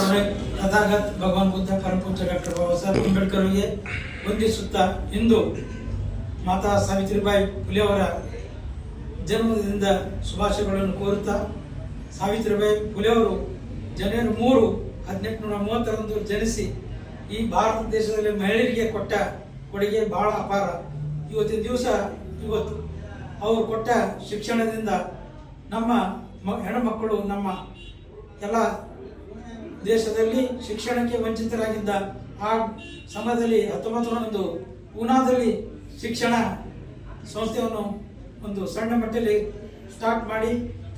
ತಥಾಗತ್ ಭಗವಾನ್ ಬುದ್ಧ ಪರಮಪೂಜ್ಯ ಡಾಕ್ಟರ್ ಬಾಬಾ ಸಾಹೇಬ್ ಅಂಬೇಡ್ಕರ್ ಅವರಿಗೆ ವಂದಿಸುತ್ತಾ ಇಂದು ಮಾತಾ ಸಾವಿತ್ರಿಬಾಯಿ ಫುಲೆ ಜನ್ಮದಿಂದ ಶುಭಾಶಯಗಳನ್ನು ಕೋರುತ್ತಾ ಸಾವಿತ್ರಿಬಾಯಿ ಫುಲೆ ಅವರು ಜನವರಿ ಮೂರು ಹದಿನೆಂಟುನೂರ ಮೂವತ್ತರಂದು ಜನಿಸಿ ಈ ಭಾರತ ದೇಶದಲ್ಲಿ ಮಹಿಳೆಯರಿಗೆ ಕೊಟ್ಟ ಕೊಡುಗೆ ಬಹಳ ಅಪಾರ. ಇವತ್ತಿನ ದಿವಸ ಇವತ್ತು ಅವರು ಕೊಟ್ಟ ಶಿಕ್ಷಣದಿಂದ ನಮ್ಮ ಮ- ಹೆಣ್ಣುಮಕ್ಕಳು ನಮ್ಮ ಎಲ್ಲ ದೇಶದಲ್ಲಿ ಶಿಕ್ಷಣಕ್ಕೆ ವಂಚಿತರಾಗಿದ್ದ ಆ ಸಮಯದಲ್ಲಿ ಹತ್ತೊಂಬತ್ತು ಪೂನಾದಲ್ಲಿ ಶಿಕ್ಷಣ ಸಂಸ್ಥೆಯನ್ನು ಒಂದು ಸಣ್ಣ ಮಟ್ಟದಲ್ಲಿ ಸ್ಟಾರ್ಟ್ ಮಾಡಿ,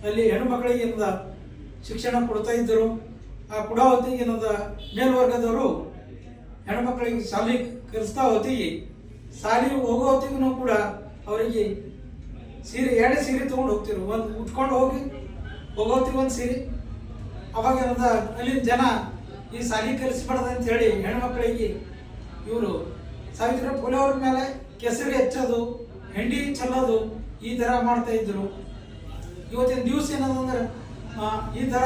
ಅಲ್ಲಿ ಹೆಣ್ಣುಮಕ್ಕಳಿಗೆ ಶಿಕ್ಷಣ ಕೊಡ್ತಾ ಇದ್ದರು. ಆ ಕೊಡೋ ಹೊತ್ತಿಗೆ ಏನದ ಮೇಲ್ವರ್ಗದವರು ಹೆಣ್ಮಕ್ಳಿಗೆ ಶಾಲೆ ಕಲಿಸ್ತಾ ಹೊತ್ತಿಗೆ, ಶಾಲೆ ಹೋಗೋ ಹೊತ್ತಿಗೂ ಕೂಡ ಅವರಿಗೆ ಸೀರೆ, ಎರಡೇ ಸೀರೆ ತೊಗೊಂಡು ಹೋಗ್ತಿರು ಒಂದು ಉಟ್ಕೊಂಡು ಹೋಗಿ ಹೋಗೋತಿ ಒಂದು ಸೀರೆ. ಅವಾಗ ಏನದ ಅಲ್ಲಿನ ಜನ ಈ ಸಾಲಿ ಕಲಿಸ್ಬಾರ್ದು ಅಂತ ಹೇಳಿ ಹೆಣ್ಮಕ್ಳಿಗೆ ಇವರು ಸಾವಿತ್ರಿ ಫುಲೆ ಅವ್ರ ಮೇಲೆ ಕೆಸರು ಹೆಚ್ಚೋದು, ಹೆಂಡಿ ಚೆಲ್ಲೋದು ಈ ಥರ ಮಾಡ್ತಾ ಇದ್ರು. ಇವತ್ತಿನ ದಿವಸ ಏನದಂದ್ರೆ ಈ ಥರ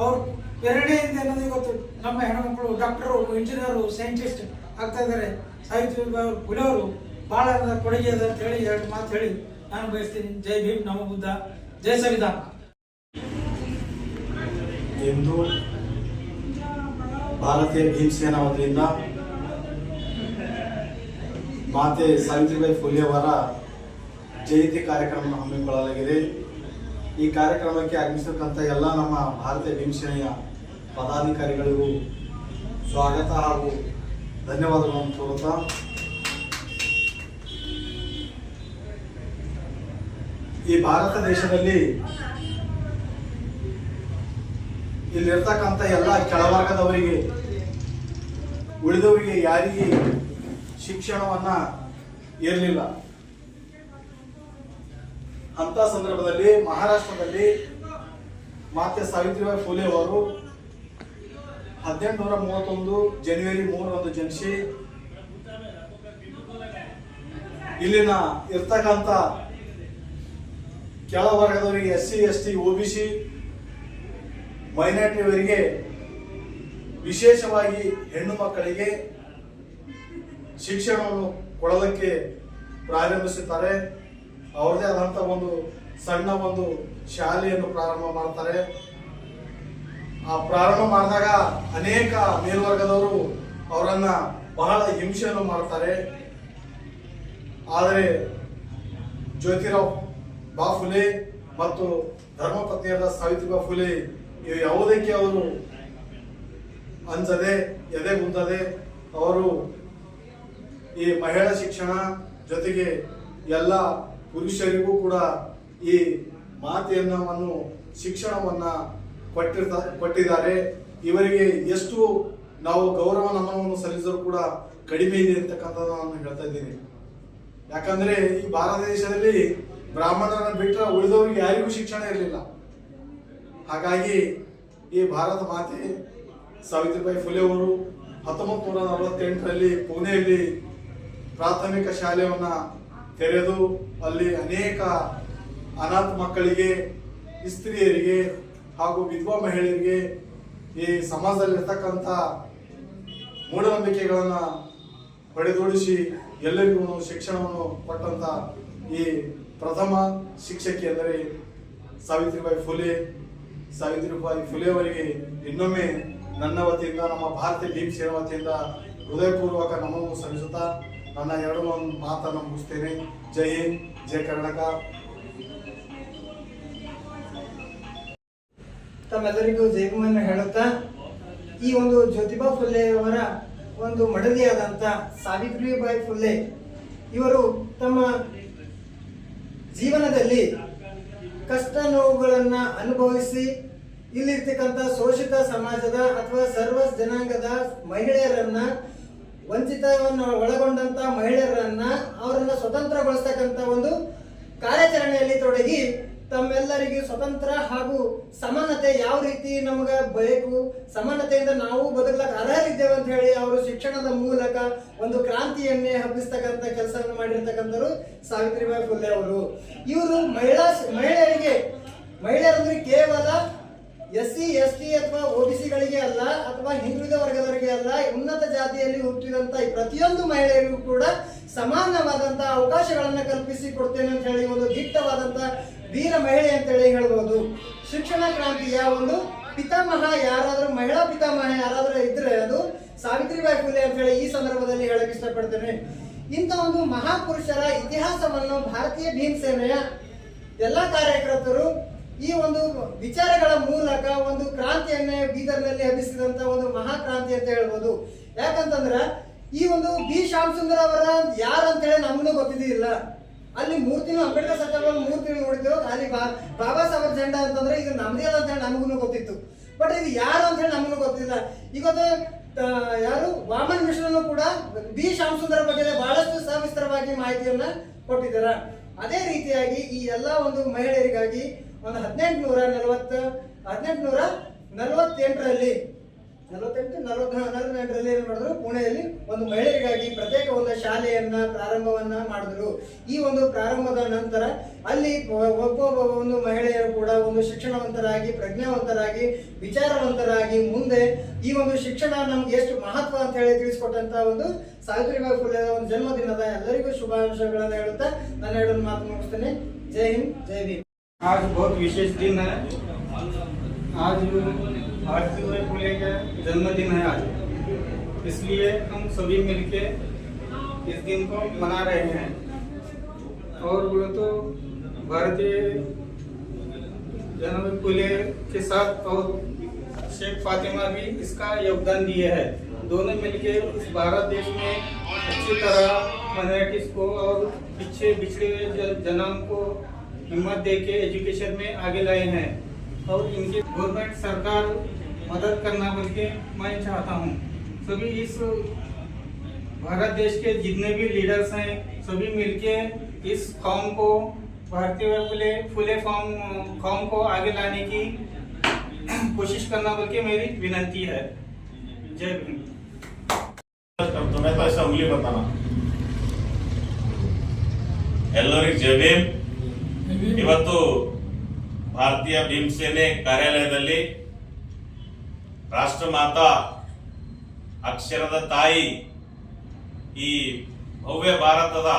ಅವ್ರ ಪ್ರೇರಣೆಯಿಂದ ಏನಂದ್ರೆ ಇವತ್ತು ನಮ್ಮ ಹೆಣ್ಮಕ್ಳು ಡಾಕ್ಟರು ಇಂಜಿನಿಯರು ಸೈಂಟಿಸ್ಟ್ ಆಗ್ತಾ ಇದ್ದಾರೆ ಸಾಹಿತ್ಯ ಪುಲೆ ಅವರು ಭಾಳ ಕೊಡುಗೆ ಅದ ಅಂತ ಹೇಳಿ ಎರಡು ಮಾತು ಹೇಳಿ ನಾನು ಬಯಸ್ತೀನಿ. ಜೈ ಭೀಮ್ ನಮ ಬುದ್ಧ. ಜೈ ಸಂವಿಧಾನ ಎಂದು ಭಾರತೀಯ ಭೀಮಸೇನಾ ವತಿಯಿಂದ ಮಾತೆ ಸಾವಿತ್ರಿಬಾಯಿ ಫುಲೆ ಅವರ ಜಯಂತಿ ಕಾರ್ಯಕ್ರಮವನ್ನು ಹಮ್ಮಿಕೊಳ್ಳಲಾಗಿದೆ. ಈ ಕಾರ್ಯಕ್ರಮಕ್ಕೆ ಆಗಮಿಸತಕ್ಕಂಥ ಎಲ್ಲ ನಮ್ಮ ಭಾರತೀಯ ಭೀಮಸೇನೆಯ ಪದಾಧಿಕಾರಿಗಳಿಗೂ ಸ್ವಾಗತ ಹಾಗೂ ಧನ್ಯವಾದಗಳನ್ನು ತೋರುತ್ತಾ ಈ ಭಾರತ ದೇಶದಲ್ಲಿ ಇಲ್ಲಿರ್ತಕ್ಕಂಥ ಎಲ್ಲ ಕೆಳವರ್ಗದವರಿಗೆ, ಉಳಿದವರಿಗೆ ಯಾರಿಗೆ ಶಿಕ್ಷಣವನ್ನ ಇರಲಿಲ್ಲ. ಅಂತ ಸಂದರ್ಭದಲ್ಲಿ ಮಹಾರಾಷ್ಟ್ರದಲ್ಲಿ ಮಾತೆ ಸಾವಿತ್ರಿಬಾಯಿ ಫುಲೆ ಅವರು ಹದಿನೆಂಟುನೂರ ಮೂವತ್ತೊಂದು ಜನವರಿ ಮೂರರಂದು ಜನಿಸಿ, ಇಲ್ಲಿನ ಇರ್ತಕ್ಕಂಥ ಕೆಳವರ್ಗದವರಿಗೆ S C, S T O B C ಮೈನಾರಿಟಿಯವರಿಗೆ ವಿಶೇಷವಾಗಿ ಹೆಣ್ಣು ಮಕ್ಕಳಿಗೆ ಶಿಕ್ಷಣವನ್ನು ಕೊಡೋದಕ್ಕೆ ಪ್ರಾರಂಭಿಸುತ್ತಾರೆ. ಅವ್ರದೇ ಆದಂಥ ಒಂದು ಸಣ್ಣ ಒಂದು ಶಾಲೆಯನ್ನು ಪ್ರಾರಂಭ ಮಾಡ್ತಾರೆ. ಆ ಪ್ರಾರಂಭ ಮಾಡಿದಾಗ ಅನೇಕ ಮೇಲ್ವರ್ಗದವರು ಅವರನ್ನ ಬಹಳ ಹಿಂಸೆಯನ್ನು ಮಾಡ್ತಾರೆ ಆದರೆ ಜ್ಯೋತಿರಾವ್ ಬಾಫುಲೆ ಮತ್ತು ಧರ್ಮಪತ್ನಿಯಾದ ಸಾವಿತ್ರಿಬಾ ಫುಲೆ ಯಾವುದಕ್ಕೆ ಅವರು ಅಂಜದೆ ಎದೆಗುಂದದೆ ಅವರು ಈ ಮಹಿಳಾ ಶಿಕ್ಷಣ ಜೊತೆಗೆ ಎಲ್ಲ ಪುರುಷರಿಗೂ ಕೂಡ ಈ ಮಾತೆಯನ್ನು ಶಿಕ್ಷಣವನ್ನ ಕೊಟ್ಟಿರ್ತ, ಕೊಟ್ಟಿದ್ದಾರೆ. ಇವರಿಗೆ ಎಷ್ಟು ನಾವು ಗೌರವ ನಮನವನ್ನು ಸಲ್ಲಿಸಲು ಕೂಡ ಕಡಿಮೆ ಇದೆ ಅಂತಕ್ಕಂಥದ್ದು ನಾನು ಹೇಳ್ತಾ ಇದ್ದೀನಿ. ಯಾಕಂದ್ರೆ ಈ ಭಾರತ ದೇಶದಲ್ಲಿ ಬ್ರಾಹ್ಮಣರನ್ನು ಬಿಟ್ಟರೆ ಉಳಿದವರಿಗೆ ಯಾರಿಗೂ ಶಿಕ್ಷಣ ಇರಲಿಲ್ಲ. ಹಾಗಾಗಿ ಈ ಭಾರತ ಮಾತೆ ಸಾವಿತ್ರಿಬಾಯಿ ಫುಲೆ ಅವರು ಹತ್ತೊಂಬತ್ತು ನೂರ ನಲವತ್ತೆಂಟರಲ್ಲಿ ಪುಣೆಯಲ್ಲಿ ಪ್ರಾಥಮಿಕ ಶಾಲೆಯನ್ನು ತೆರೆದು ಅಲ್ಲಿ ಅನೇಕ ಅನಾಥ ಮಕ್ಕಳಿಗೆ ಸ್ತ್ರೀಯರಿಗೆ ಹಾಗೂ ವಿಧವಾ ಮಹಿಳೆಯರಿಗೆ ಈ ಸಮಾಜದಲ್ಲಿರ್ತಕ್ಕಂಥ ಮೂಢನಂಬಿಕೆಗಳನ್ನು ಹೊಡೆದೋಡಿಸಿ ಎಲ್ಲರಿಗೂ ಶಿಕ್ಷಣವನ್ನು ಕೊಟ್ಟಂತ ಈ ಪ್ರಥಮ ಶಿಕ್ಷಕಿ ಅಂದರೆ ಸಾವಿತ್ರಿಬಾಯಿ ಫುಲೆ ಸಾವಿತ್ರಿಬಾಯಿ ಫುಲೆ ಅವರಿಗೆ ಇನ್ನೊಮ್ಮೆ ನನ್ನ ವತಿಯಿಂದ ನಮ್ಮ ಭಾರತೀಯ ಭೀಮ್ ಸೇವಾ ವತಿಯಿಂದ ಹೃದಯಪೂರ್ವಕ ನಮನವನ್ನು ಸಲ್ಲಿಸುತ್ತಾ ನನ್ನ ಎರಡು ಒಂದು ಮಾತನ್ನು ಮುಗಿಸ್ತೇನೆ. ಜೈ ಹಿಂದ್, ಜೈ ಕರ್ನಾಟಕ. ತಮ್ಮೆಲ್ಲರಿಗೂ ಜೈಭೀಮನ್ನು ಹೇಳುತ್ತಾ, ಈ ಒಂದು ಜ್ಯೋತಿಬಾ ಫುಲ್ಲೆಯವರ ಅವರ ಒಂದು ಮಡದಿಯಾದಂಥ ಸಾವಿತ್ರಿಬಾಯಿ ಫುಲ್ಲೆ ಇವರು ತಮ್ಮ ಜೀವನದಲ್ಲಿ ಕಷ್ಟ ನೋವುಗಳನ್ನ ಅನುಭವಿಸಿ ಇಲ್ಲಿರ್ತಕ್ಕಂಥ ಶೋಷಿತ ಸಮಾಜದ ಅಥವಾ ಸರ್ವ ಜನಾಂಗದ ಮಹಿಳೆಯರನ್ನ, ವಂಚಿತವನ್ನು ಒಳಗೊಂಡಂತ ಮಹಿಳೆಯರನ್ನ, ಅವರನ್ನ ಸ್ವತಂತ್ರಗೊಳಿಸ್ತಕ್ಕಂಥ ಒಂದು ಕಾರ್ಯಾಚರಣೆಯಲ್ಲಿ ತೊಡಗಿ ತಮ್ಮೆಲ್ಲರಿಗೂ ಸ್ವತಂತ್ರ ಹಾಗೂ ಸಮಾನತೆ ಯಾವ ರೀತಿ ನಮಗೆ ಬೇಕು, ಸಮಾನತೆಯಿಂದ ನಾವು ಬದುಕಲಕ್ಕೆ ಅರ್ಹರಿದ್ದೇವೆ ಅಂತ ಹೇಳಿ ಅವರು ಶಿಕ್ಷಣದ ಮೂಲಕ ಒಂದು ಕ್ರಾಂತಿಯನ್ನೇ ಹಬ್ಬಿಸ್ತಕ್ಕಂಥ ಕೆಲಸವನ್ನು ಮಾಡಿರ್ತಕ್ಕಂಥವ್ರು ಸಾವಿತ್ರಿಬಾಯಿ ಫುಲೆ ಅವರು. ಇವರು ಮಹಿಳಾ ಮಹಿಳೆಯರಿಗೆ, ಮಹಿಳೆಯರಂದ್ರೆ ಕೇವಲ ಎಸ್ ಸಿ, ಎಸ್ ಟಿ ಅಥವಾ ಒಬಿಸಿಗಳಿಗೆ ಅಲ್ಲ ಅಥವಾ ಹಿಂದುಳಿದ ವರ್ಗದವರಿಗೆ ಅಲ್ಲ ಉನ್ನತ ಜಾತಿಯಲ್ಲಿ ಹುಟ್ಟಿದಂತ ಪ್ರತಿಯೊಂದು ಮಹಿಳೆಯರಿಗೂ ಕೂಡ ಸಮಾನವಾದಂತಹ ಅವಕಾಶಗಳನ್ನ ಕಲ್ಪಿಸಿ ಕೊಡ್ತೇನೆ ಅಂತ ಹೇಳಿ ಒಂದು ದಿಟ್ಟವಾದಂತ ವೀರ ಮಹಿಳೆ ಅಂತ ಹೇಳಿ ಹೇಳ್ಬೋದು. ಶಿಕ್ಷಣ ಕ್ರಾಂತಿಯ ಒಂದು ಪಿತಾಮಹ ಯಾರಾದರೂ, ಮಹಿಳಾ ಪಿತಾಮಹ ಯಾರಾದರೂ ಇದ್ರೆ ಅದು ಸಾವಿತ್ರಿಬಾಯಿ ಫುಲೆ ಅಂತ ಹೇಳಿ ಈ ಸಂದರ್ಭದಲ್ಲಿ ಹೇಳಕ್ ಇಷ್ಟಪಡ್ತೇನೆ. ಇಂಥ ಒಂದು ಮಹಾಪುರುಷರ ಇತಿಹಾಸವನ್ನು ಭಾರತೀಯ ಭೀಮಸೇನೆಯ ಎಲ್ಲ ಕಾರ್ಯಕರ್ತರು ಈ ಒಂದು ವಿಚಾರಗಳ ಮೂಲಕ ಒಂದು ಕ್ರಾಂತಿಯನ್ನೇ ಬೀದರ್ನಲ್ಲಿ ಹಬ್ಬಿಸಿದಂತ ಒಂದು ಮಹಾಕ್ರಾಂತಿ ಅಂತ ಹೇಳ್ಬೋದು. ಯಾಕಂತಂದ್ರ ಈ ಒಂದು ಬಿ. ಶ್ಯಾಮ್ ಸುಂದರ್ ಅವರ ಯಾರು ಅಂತ ಹೇಳಿ ನಮಗೂ ಗೊತ್ತಿದ್ದಿಲ್ಲ. ಅಲ್ಲಿ ಮೂರ್ತಿನೂ ಅಂಬೇಡ್ಕರ್ ಸರ್ಕಾರ ಮೂರ್ತಿ ನೋಡಿದ್ರು ಅಲ್ಲಿ ಬಾಬಾ ಸಾಹೇಬ್ ಜಂಡ ಅಂತಂದ್ರೆ ಇದು ನಮ್ದೇ ಅಂತ ಹೇಳಿ ನಮಗೂ ಗೊತ್ತಿತ್ತು. ಬಟ್ ಇದು ಯಾರು ಅಂತ ಹೇಳಿ ನಮಗೂ ಗೊತ್ತಿಲ್ಲ. ಇವತ್ತು ಯಾರು? ವಾಮನ್ ಮಿಶ್ರನು ಕೂಡ ಬಿ ಶ್ಯಾಮ್ ಬಗ್ಗೆ ಬಹಳಷ್ಟು ಸವಿಸ್ತರವಾಗಿ ಮಾಹಿತಿಯನ್ನ ಕೊಟ್ಟಿದ್ದಾರ. ಅದೇ ರೀತಿಯಾಗಿ ಈ ಎಲ್ಲಾ ಒಂದು ಮಹಿಳೆಯರಿಗಾಗಿ ಒಂದು ಹದಿನೆಂಟು ನೂರ ನಲವತ್ತ ಹದಿನೆಂಟು ನೂರ ನಲವತ್ತೆಂಟರಲ್ಲಿ ನಲವತ್ತೆಂಟು ನಲವತ್ತ ನಲವತ್ತೆಂಟರಲ್ಲಿ ಏನ್ ಮಾಡಿದ್ರು ಪುಣೆಯಲ್ಲಿ ಒಂದು ಮಹಿಳೆಯರಿಗಾಗಿ ಪ್ರತ್ಯೇಕ ಒಂದು ಶಾಲೆಯನ್ನ ಪ್ರಾರಂಭವನ್ನ ಮಾಡಿದ್ರು ಈ ಒಂದು ಪ್ರಾರಂಭದ ನಂತರ ಅಲ್ಲಿ ಒ- ಒಬ್ಬೊಬ್ಬ ಒಂದು ಮಹಿಳೆಯರು ಕೂಡ ಒಂದು ಶಿಕ್ಷಣವಂತರಾಗಿ ಪ್ರಜ್ಞಾವಂತರಾಗಿ ವಿಚಾರವಂತರಾಗಿ ಮುಂದೆ ಈ ಒಂದು ಶಿಕ್ಷಣ ನಮ್ಗೆ ಎಷ್ಟು ಮಹತ್ವ ಅಂತ ಹೇಳಿ ತಿಳಿಸ್ಕೊಟ್ಟಂತ ಒಂದು ಸಾವಿತ್ರಿಬಾಯಿ ಫುಲೆ ಒಂದು ಜನ್ಮದಿನದ ಎಲ್ಲರಿಗೂ ಶುಭಾಶಯಗಳನ್ನ ಹೇಳುತ್ತಾ ನನ್ನ ಎರಡು ಮಾತು ಮುಗಿಸ್ತೇನೆ ಜೈ ಹಿಂದ್ ಜೈ ಭೀಮ್ आज बहुत विशेष दिन है आज भारतीय फुले का जन्मदिन है आज। इसलिए हम सभी मिलके इस दिन को मना रहे हैं। और बोले तो भारतीय जन्म फुले के साथ और शेख फातिमा भी इसका योगदान दिए है। दोनों मिलके इस भारत देश में अच्छी तरह माइनॉरिटीज को और पीछे बिछड़े हुए जनाम को हिम्मत दे के एजुकेशन में आगे लाए हैं। और इनकी गवर्नमेंट सरकार मदद करना बोल के मैं चाहता हूँ सभी इस भारत देश के जितने भी लीडर्स हैं सभी मिलके इस फॉर्म को भारतीय फुले फुले फॉर्म फॉर्म को आगे लाने की कोशिश करना बोल के मेरी विनंती है जय भीम करतो मैं तो ऐसा उंगली बताना ಎಲ್ಲರಿಗೂ ಜೈ ಭೀಮ್ ಇವತ್ತು ಭಾರತೀಯ ಭೀಮಸೇನೆ ಕಾರ್ಯಾಲಯದಲ್ಲಿ ರಾಷ್ಟ್ರಮಾತಾ ಅಕ್ಷರದ ತಾಯಿ ಈ ಭವ್ಯ ಭಾರತದ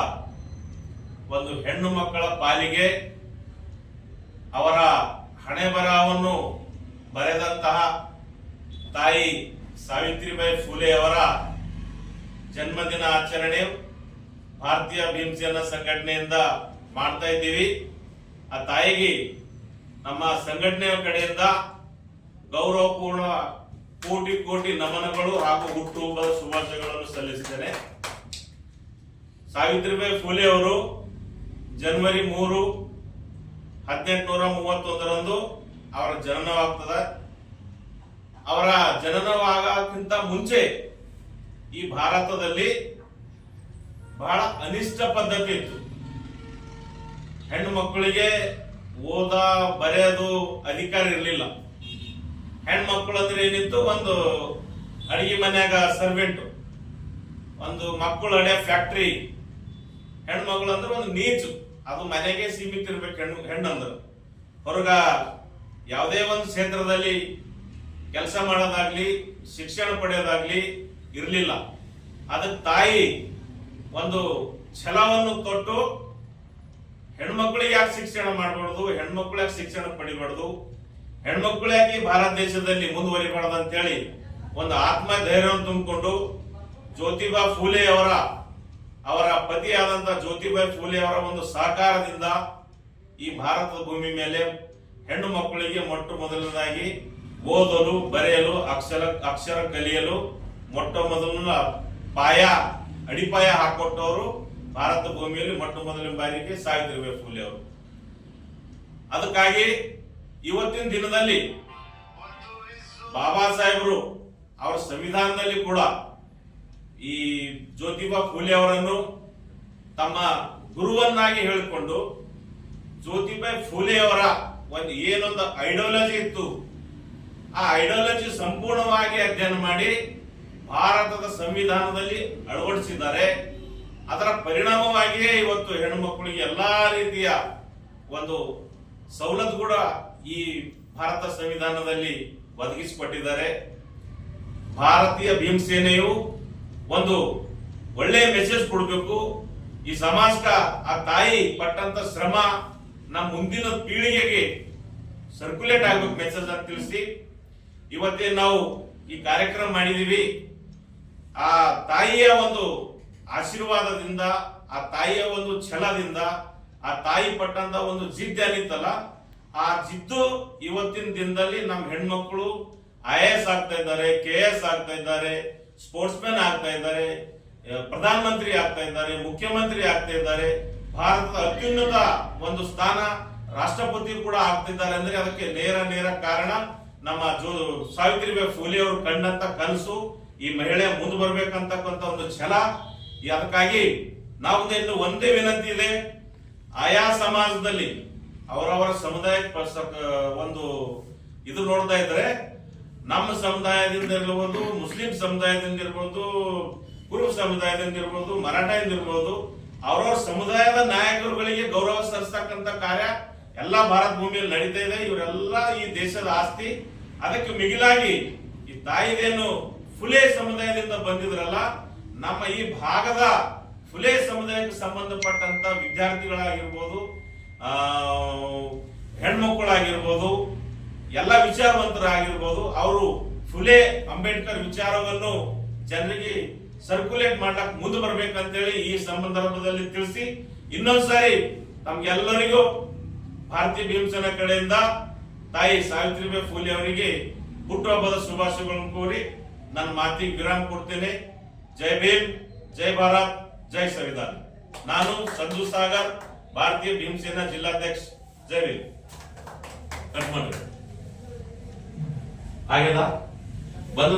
ಒಂದು ಹೆಣ್ಣು ಮಕ್ಕಳ ಪಾಲಿಗೆ ಅವರ ಹಣೆ ಬರಹವನ್ನು ಬರೆದಂತಹ ತಾಯಿ ಸಾವಿತ್ರಿಬಾಯಿ ಫುಲೆ ಅವರ ಜನ್ಮದಿನ ಆಚರಣೆ ಭಾರತೀಯ ಭೀಮಸೇನ ಸಂಘಟನೆಯಿಂದ ಮಾಡ್ತಾ ಇದ್ದೀವಿ. ಆ ತಾಯಿಗೆ ನಮ್ಮ ಸಂಘಟನೆಯ ಕಡೆಯಿಂದ ಗೌರವಪೂರ್ಣ ಕೋಟಿ ಕೋಟಿ ನಮನಗಳು ಹಾಗೂ ಹುಟ್ಟುಹಬ್ಬದ ಶುಭಾಶಯಗಳನ್ನು ಸಲ್ಲಿಸುತ್ತೇನೆ ಸಾವಿತ್ರಿಬಾಯಿ ಫುಲೆ ಅವರು ಜನವರಿ ಮೂರು ಹದಿನೆಂಟುನೂರ ಮೂವತ್ತೊಂದರಂದು ಅವರ ಜನನವಾಗ್ತದ. ಅವರ ಜನನವಾಗಕ್ಕಿಂತ ಮುಂಚೆ ಈ ಭಾರತದಲ್ಲಿ ಬಹಳ ಅನಿಷ್ಟ ಪದ್ಧತಿ ಇತ್ತು. ಹೆಣ್ಣು ಮಕ್ಕಳಿಗೆ ಓದ, ಬರೆಯೋದು ಅಧಿಕಾರ ಇರಲಿಲ್ಲ. ಹೆಣ್ಮಕ್ಳು ಅಂದ್ರೆ ಏನಿತ್ತು? ಒಂದು ಅಡಿಗೆ ಮನ್ಯಾಗ ಸರ್ವೆಂಟ್ ಒಂದು ಮಕ್ಕಳು ಅಡೆ ಫ್ಯಾಕ್ಟ್ರಿ ಹೆಣ್ಮಗಳು ಅಂದ್ರೆ ಒಂದು ನೀಚು. ಅದು ಮನೆಗೆ ಸೀಮಿತ ಇರ್ಬೇಕು ಹೆಣ್ಣು, ಹೆಣ್ಣಂದ್ರೆ. ಹೊರಗ ಯಾವುದೇ ಒಂದು ಕ್ಷೇತ್ರದಲ್ಲಿ ಕೆಲಸ ಮಾಡೋದಾಗ್ಲಿ, ಶಿಕ್ಷಣ ಪಡೆಯೋದಾಗ್ಲಿ ಇರಲಿಲ್ಲ. ಅದಕ್ಕೆ ತಾಯಿ ಒಂದು ಛಲವನ್ನು ಕೊಟ್ಟು ಹೆಣ್ಮಕ್ಳಿಗೆ ಯಾಕೆ ಶಿಕ್ಷಣ ಮಾಡಬಾರ್ದು, ಹೆಣ್ಮಕ್ಳು ಯಾಕೆ ಶಿಕ್ಷಣ ಪಡಿಬಾರ್ದು ಹೆಣ್ಮಕ್ಳು ಯಾಕೆ ಈ ಭಾರತ ದೇಶದಲ್ಲಿ ಮುಂದುವರಿಬಾರ್ದು ಅಂತೇಳಿ ಒಂದು ಆತ್ಮ ಧೈರ್ಯವನ್ನು ತುಂಬಿಕೊಂಡು ಜ್ಯೋತಿಬಾ ಫೂಲೆ ಅವರ ಅವರ ಪತಿಯಾದಂತ ಜ್ಯೋತಿಬಾಯಿ ಫೂಲೆ ಅವರ ಒಂದು ಸಹಕಾರದಿಂದ ಈ ಭಾರತದ ಭೂಮಿ ಮೇಲೆ ಹೆಣ್ಣು ಮಕ್ಕಳಿಗೆ ಮೊಟ್ಟ ಮೊದಲನೇದಾಗಿ ಓದಲು, ಬರೆಯಲು, ಅಕ್ಷರ ಅಕ್ಷರ ಕಲಿಯಲು ಮೊಟ್ಟ ಮೊದಲ ಪಾಯ, ಅಡಿಪಾಯ ಹಾಕೊಟ್ಟವರು ಭಾರತ ಭೂಮಿಯಲ್ಲಿ ಮೊಟ್ಟ ಮೊದಲನೇ ಬಾರಿಗೆ ಸಾವಿತ್ರಿಬಾಯಿ ಫೂಲೆ ಅವರು. ಅದಕ್ಕಾಗಿ ಇವತ್ತಿನ ದಿನದಲ್ಲಿ ಬಾಬಾ ಸಾಹೇಬರು ಅವರ ಸಂವಿಧಾನದಲ್ಲಿ ಕೂಡ ಈ ಜ್ಯೋತಿಬಾ ಫೂಲೆ ಅವರನ್ನು ತಮ್ಮ ಗುರುವನ್ನಾಗಿ ಹೇಳಿಕೊಂಡು ಜ್ಯೋತಿಬಾಯಿ ಫೂಲೆ ಅವರ ಒಂದು ಏನೊಂದು ಐಡಿಯಾಲಜಿ ಇತ್ತು. ಆ ಐಡಿಯಾಲಜಿ ಸಂಪೂರ್ಣವಾಗಿ ಅಧ್ಯಯನ ಮಾಡಿ ಭಾರತದ ಸಂವಿಧಾನದಲ್ಲಿ ಅಳವಡಿಸಿದ್ದಾರೆ. ಅದರ ಪರಿಣಾಮವಾಗಿಯೇ ಇವತ್ತು ಹೆಣ್ಣು ಮಕ್ಕಳಿಗೆ ಎಲ್ಲಾ ರೀತಿಯ ಒಂದು ಸವಲತ್ತು ಕೂಡ ಈ ಭಾರತ ಸಂವಿಧಾನದಲ್ಲಿ ಒದಗಿಸಿಕೊಟ್ಟಿದ್ದಾರೆ. ಭಾರತೀಯ ಭೀಮಸೇನೆಯು ಒಂದು ಒಳ್ಳೆಯ ಮೆಸೇಜ್ ಕೊಡಬೇಕು. ಈ ಸಮಾಜಕ ಆ ತಾಯಿ ಪಟ್ಟಂತ ಶ್ರಮ ನಮ್ಮ ಮುಂದಿನ ಪೀಳಿಗೆಗೆ ಸರ್ಕ್ಯುಲೇಟ್ ಆಗಬೇಕು ಮೆಸೇಜ್ ಅಂತ ತಿಳಿಸಿ. ಇವತ್ತೇ ನಾವು ಈ ಕಾರ್ಯಕ್ರಮ ಮಾಡಿದೀವಿ. ಆ ತಾಯಿಯ ಒಂದು ಆಶೀರ್ವಾದದಿಂದ, ಆ ತಾಯಿಯ ಒಂದು ಛಲದಿಂದ, ಆ ತಾಯಿ ಪಟ್ಟಂತ ಒಂದು ಜಿದ್ದೆ ಏನಿತ್ತಲ್ಲ ಆ ಜಿದ್ದು ಇವತ್ತಿನ ದಿನದಲ್ಲಿ ನಮ್ಮ ಹೆಣ್ಮಕ್ಳು ಐ ಎಸ್ ಆಗ್ತಾ ಇದ್ದಾರೆ, ಕೆ ಎಸ್ ಆಗ್ತಾ ಇದ್ದಾರೆ ಸ್ಪೋರ್ಟ್ಸ್ ಮ್ಯಾನ್ ಆಗ್ತಾ ಇದ್ದಾರೆ ಪ್ರಧಾನಮಂತ್ರಿ ಆಗ್ತಾ ಇದ್ದಾರೆ, ಮುಖ್ಯಮಂತ್ರಿ ಆಗ್ತಾ ಇದ್ದಾರೆ. ಭಾರತದ ಅತ್ಯುನ್ನತ ಒಂದು ಸ್ಥಾನ ರಾಷ್ಟ್ರಪತಿ ಕೂಡ ಆಗ್ತಿದ್ದಾರೆ ಅಂದ್ರೆ ಅದಕ್ಕೆ ನೇರ ನೇರ ಕಾರಣ ನಮ್ಮ ಜೋ ಸಾವಿತ್ರಿಬಾಯಿ ಫೂಲೆ ಅವರು ಕಂಡಂತ ಕನಸು, ಈ ಮಹಿಳೆ ಮುಂದೆ ಬರ್ಬೇಕಂತಕ್ಕಂತ ಒಂದು ಛಲ. ಅದಕ್ಕಾಗಿ ನಾವು ಇನ್ನು ಒಂದೇ ವಿನಂತಿ ಇದೆ. ಆಯಾ ಸಮಾಜದಲ್ಲಿ ಅವರವರ ಸಮುದಾಯ ಒಂದು ಇದು ನೋಡ್ತಾ ಇದ್ರೆ ನಮ್ಮ ಸಮುದಾಯದಿಂದ ಇರ್ಬೋದು, ಮುಸ್ಲಿಂ ಸಮುದಾಯದಿಂದ ಇರ್ಬೋದು ಕುರುಬ ಸಮುದಾಯದಿಂದ ಇರ್ಬೋದು ಮರಾಠದಿಂದ ಇರ್ಬೋದು, ಅವರವರ ಸಮುದಾಯದ ನಾಯಕರುಗಳಿಗೆ ಗೌರವ ಸಲ್ಲಿಸ್ತಕ್ಕಂಥ ಕಾರ್ಯ ಎಲ್ಲ ಭಾರತ ಭೂಮಿಯಲ್ಲಿ ನಡೀತಾ ಇದೆ. ಇವರೆಲ್ಲ ಈ ದೇಶದ ಆಸ್ತಿ. ಅದಕ್ಕೆ ಮಿಗಿಲಾಗಿ ಈ ತಾಯಿದೇನು ಫುಲೆ ಸಮುದಾಯದಿಂದ ಬಂದಿದ್ರಲ್ಲ, ನಮ್ಮ ಈ ಭಾಗದ ಫುಲೆ ಸಮುದಾಯಕ್ಕೆ ಸಂಬಂಧಪಟ್ಟಂತ ವಿದ್ಯಾರ್ಥಿಗಳಾಗಿರ್ಬೋದು ಹೆಣ್ಮಕ್ಕಳಾಗಿರ್ಬೋದು ಎಲ್ಲ ವಿಚಾರವಂತರಾಗಿರ್ಬೋದು, ಅವರು ಫುಲೆ ಅಂಬೇಡ್ಕರ್ ವಿಚಾರವನ್ನು ಜನರಿಗೆ ಸರ್ಕ್ಯುಲೇಟ್ ಮಾಡ್ಲಕ್ ಮುಂದೆ ಬರ್ಬೇಕಂತೇಳಿ ಈ ಸಂದರ್ಭದಲ್ಲಿ ತಿಳಿಸಿ, ಇನ್ನೊಂದ್ಸಾರಿ ನಮ್ಗೆಲ್ಲರಿಗೂ ಭಾರತೀಯ ಭೀಮಸೇನ ಕಡೆಯಿಂದ ತಾಯಿ ಸಾವಿತ್ರಿಬಾಯಿ ಫುಲೆ ಅವರಿಗೆ ಹುಟ್ಟುಹಬ್ಬದ ಶುಭಾಶಯಗಳನ್ನು ಕೋರಿ ನನ್ನ ಮಾತಿಗೆ ವಿರಾಮ ಕೊಡ್ತೇನೆ. ಜೈ ಭೀಮ್, ಜೈ ಭಾರತ್, ಜೈ ಸಂವಿಧಾನ. ನಾನು ಸಂಜು ಸಾಗರ್. ಭಾರತೀಯ ಭೀಮಸೇನಾ ಜಿಲ್ಲಾಧ್ಯಕ್ಷ ಜೈ ಭೀಮ್ ಕಟ್ ಮಾಡ್ರಿ. ಆಗ್ಯದ ಬಂದು